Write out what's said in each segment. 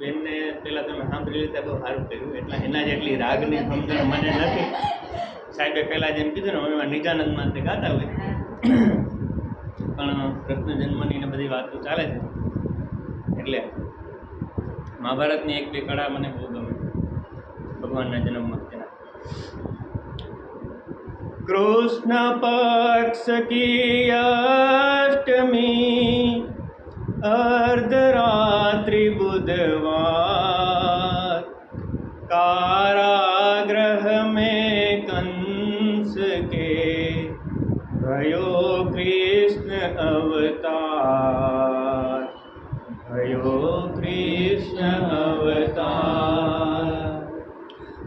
બેનને પહેલાં તમે સાંભળી લીધા બહુ સારું કર્યું. એટલે એના જેટલી રાગની સમજણ મને નથી. સાહેબે પહેલાં જેમ કીધું ને અમે નિજાનંદમાં તે ગાતા હોય. પણ કૃષ્ણ જન્મની ને બધી વાતો ચાલે છે. એટલે મહાભારતની એક બે કળા મને બહુ ગમે. ભગવાનના જન્મમાં તેના. કૃષ્ણ પક્ષ કી અષ્ટમી અર્ધરા बुधवार कारागृह में कंस के भयो कृष्ण अवतार भयो कृष्ण अवतार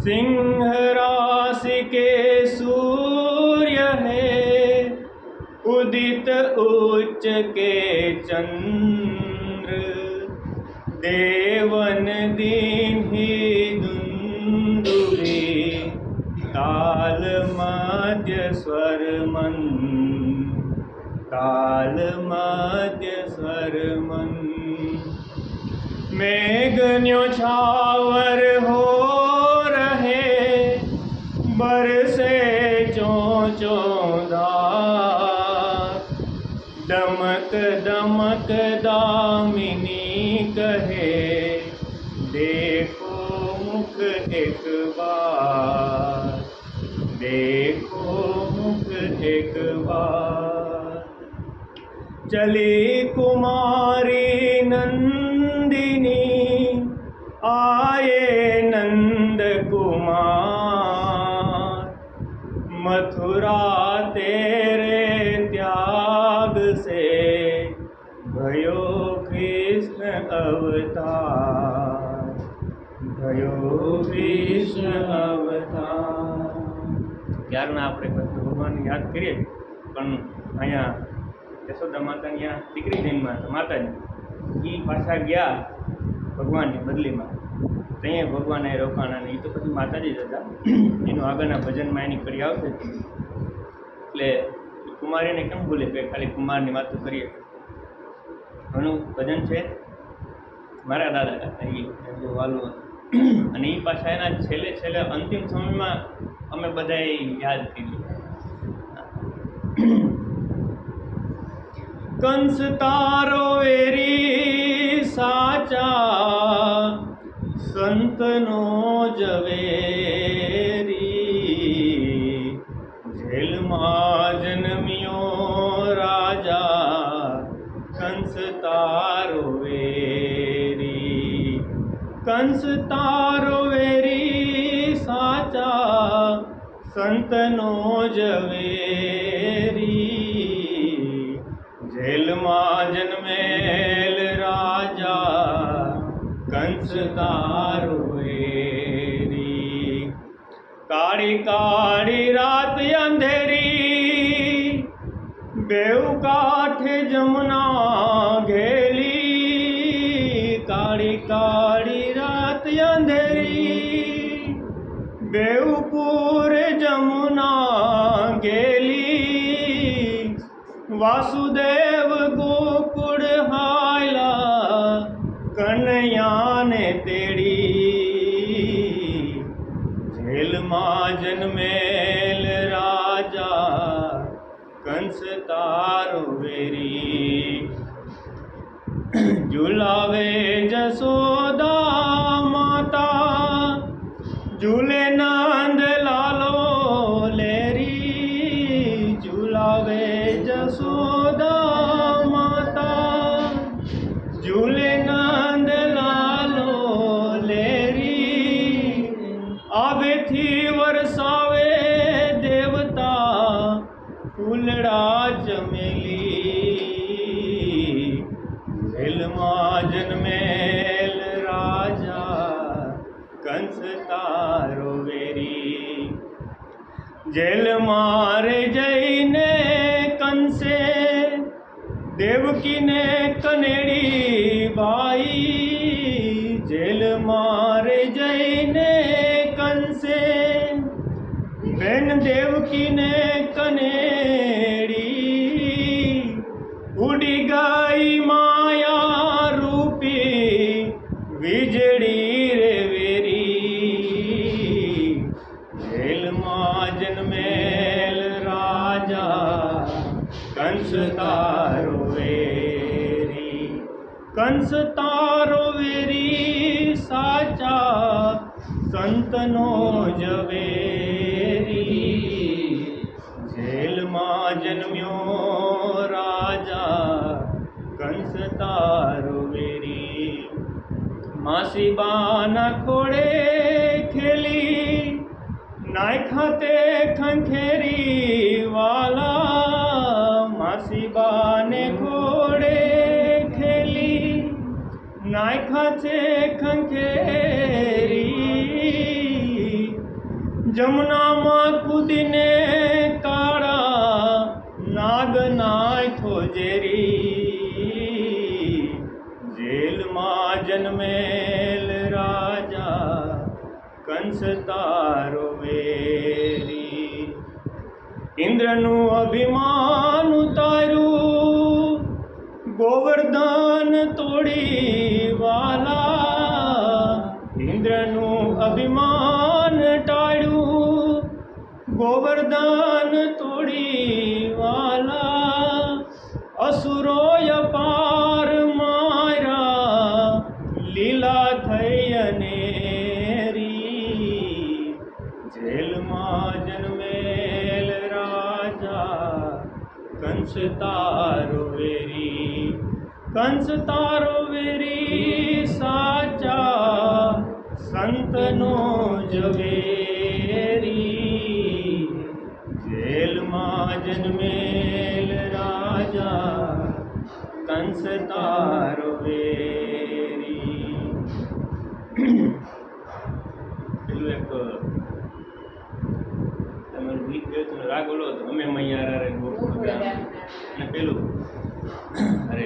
सिंह राशि के सूर्य है उदित उच्च के चंद्र देवन दिन ही दुंदुभी ताल मध्य स्वर मन ताल मध्य स्वर मन मेघन्यो छावर हो रहे बरसे चो धार दमक दमक दामिनी કહે દેખો મુખ એક વાર દેખો મુખ એક વાર ચલી કુમારી નંદિની આયે નંદ કુમાર મથુરા અવતાર થયો વિષ્ણ અવતાર ત્યારના આપણે ભગવાનને યાદ કરીએ પણ અહીંયા યશોદા માતા અહીંયા દીકરી જન્મમાં માતાજી એ પાછા ગયા ભગવાનની બદલીમાં ત્યાં ભગવાન એ રોકાણા અને એ તો પછી માતાજી જ હતા એનું આગળના ભજનમાં એની કરી આવશે એટલે કુમારીને કેમ ભૂલે કે ખાલી કુમારની વાતો કરીએ ઘણું ભજન છે મારા દાદા હતા, એ એટલું વાલું હતું. અને એ પાછા એના છેલ્લે છેલ્લે અંતિમ સમયમાં અમે બધાએ યાદ કીધું કંસ તારો વેરી સાચા, સંતનો જવેરી જેલમાં જન્મ્યો રાજા, કંસ તારો વેરી કંસ તારો વેરી સાચા, સંતનો જવેરી જેલમાં જન્મેલ રાજા, કંસ તારો વેરી. કાળી કાળી રાત અંધેરી, બેઉ કાઠે જમના ઘેલી. કાળી કાળી રાત અંધેરી બેઉ પૂર જમુના ગેલી વાસુદેવ ગોકુળ હાયલા કનૈયાને તેડી જેલમાં જન્મેલ રાજા કંસ તારો વેરી ઝુલાવે જસોદા માતા ઝૂલે નંદ લાલો લેરી, ઝુલાવે જસોદા માતા. ઝૂલે નંદ લાલો લેરી, આવેથી વરસાવે દેવતા. ફૂલડા તારો વેરી. જેલ મારે જઈને કંસે દેવકીને કનેડી બાઈ. જેલ મારે જઈને કંસે બેન દેવકીને કનેડી. ઉડી ગઈ માયા રૂપી, વીજળી કંસ તારો વેરી સાચા સંતનો જવેરી જેલમાં જન્મ્યો રાજા કંસ તારો વેરી. માસીબાના ખોડે ખેલી નાખ્યા તે ખંખેરી વાલા નાખ્યા છે ખંખેરી. જમનામાં કૂદીને કાળા નાગ નાખ્યો થોજેરી. જેલમાં જન્મેલ રાજા કંસ તારો વેરી. ઇન્દ્રનું અભિમાન ગોવર્ધન તોડી વાલા અસુરોય પાર મારા લીલા થઈ અનેરી જેલમાં જન્મેલ રાજા કંસ તારો વેરી. કંસ તારો વેરી સાચા સંતનો જવેરી કંસ તારો વેરી પેલું એક તમારું ગીત ગયું હતું ને રાગ ઓલો અમે મૈયા રે ગોકુળ અને પેલું અરે